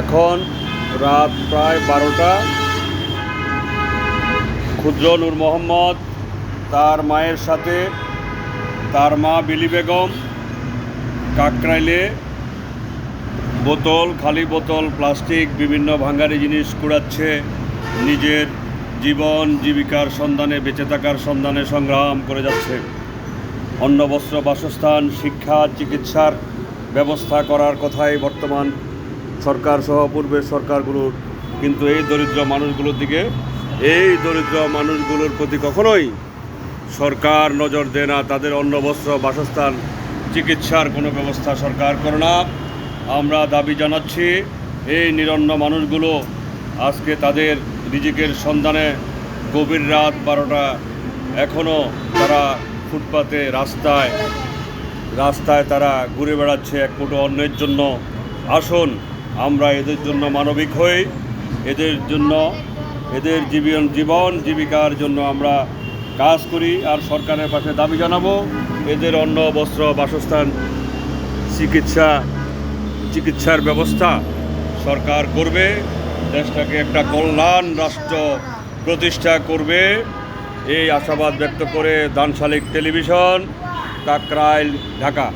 এখন রাত প্রায় বারোটা। ক্ষুদ্র নূর মোহাম্মদ, তার মায়ের সাথে তার মা বিলি বেগম, কাকরাইলে, বোতল, খালি বোতল, প্লাস্টিক, বিভিন্ন ভাঙ্গারি জিনিস কুড়াচ্ছে, নিজের জীবন জীবিকার সন্ধানে, বেঁচে থাকার সন্ধানে সংগ্রাম করে যাচ্ছে। অন্ন বস্ত্র বাসস্থান, শিক্ষা, চিকিৎসার ব্যবস্থা করার কথাই বর্তমান সরকার সহ পূর্বের সরকারগুলোর, কিন্তু এই দরিদ্র মানুষগুলোর দিকে, এই দরিদ্র মানুষগুলোর প্রতি কখনোই সরকার নজর দেয় না। তাদের অন্ন বস্ত্র বাসস্থান, চিকিৎসার কোনো ব্যবস্থা সরকার করে না। আমরা দাবি জানাচ্ছি, এই নিরন্ন মানুষগুলো আজকে তাদের রিজিকের সন্ধানে গভীর রাত বারোটা এখনও তারা ফুটপাতে রাস্তায় রাস্তায় তারা ঘুরে বেড়াচ্ছে। এক মুঠো অন্যের জন্য আসুন। আমরা এদের জন্য মানবিক হই, এদের জন্য, এদের জীবন জীবন, জীবিকার জন্য আমরা কাজ করি, আর সরকারের পাশে দাবি জানাব, এদের অন্ন, বস্ত্র, বাসস্থান, চিকিৎসা, চিকিৎসার ব্যবস্থা সরকার করবে, দেশটাকে একটা কল্যাণ রাষ্ট্র প্রতিষ্ঠা করবে। এই আশাবাদ ব্যক্ত করে দানশালিক টেলিভিশন, কাকরাইল, ঢাকা।